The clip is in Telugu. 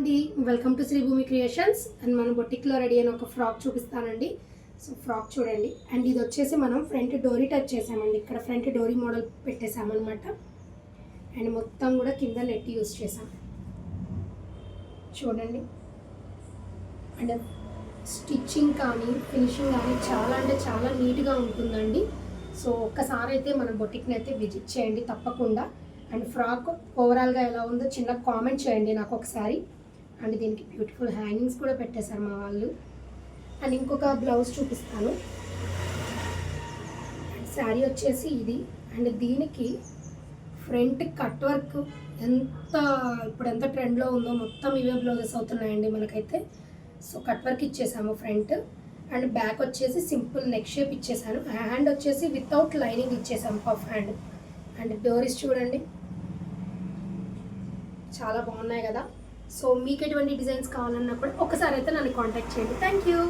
అండి. Welcome to Sreebhoomi creations and మన బొటిక్లో రెడీ అయిన ఒక ఫ్రాక్ చూపిస్తానండి. సో ఫ్రాక్ చూడండి. అండ్ ఇది వచ్చేసి మనం ఫ్రంట్ డోరీ టచ్ చేసామండి. ఇక్కడ ఫ్రంట్ డోరీ మోడల్ పెట్టేసామన్నమాట. అండ్ మొత్తం కూడా కింద నెట్ యూస్ చేసాం. చూడండి. అండ్ స్టిచ్చింగ్ కానీ ఫినిషింగ్ కానీ చాలా అంటే చాలా నీట్గా ఉంటుందండి. సో ఒక్కసారి అయితే మన బొటిక్ని అయితే విజిట్ చేయండి తప్పకుండా. అండ్ ఫ్రాక్ ఓవరాల్గా ఎలా ఉందో చిన్న కామెంట్ చేయండి నాకు ఒకసారి. అండ్ దీనికి బ్యూటిఫుల్ హ్యాంగింగ్స్ కూడా పెట్టేశారు మా వాళ్ళు. అండ్ ఇంకొక బ్లౌజ్ చూపిస్తాను. అండ్ శారీ వచ్చేసి ఇది. అండ్ దీనికి ఫ్రంట్ కట్ వర్క్ ఎంత ఇప్పుడు ఎంత ట్రెండ్లో ఉందో మొత్తం ఇవే బ్లౌజెస్ అవుతున్నాయండి మనకైతే. సో కట్ వర్క్ ఇచ్చేసాము ఫ్రంట్ అండ్ బ్యాక్ వచ్చేసి సింపుల్ నెక్ షేప్ ఇచ్చేసాను. హ్యాండ్ వచ్చేసి వితౌట్ లైనింగ్ ఇచ్చేసాము పఫ్ హ్యాండ్ అండ్ డోరీస్ చూడండి. చాలా బాగున్నాయి కదా. సో మీకు ఎటువంటి డిజైన్స్ కావాలన్నా కూడా ఒకసారి అయితే నన్ను కాంటాక్ట్ చేయండి. Thank you.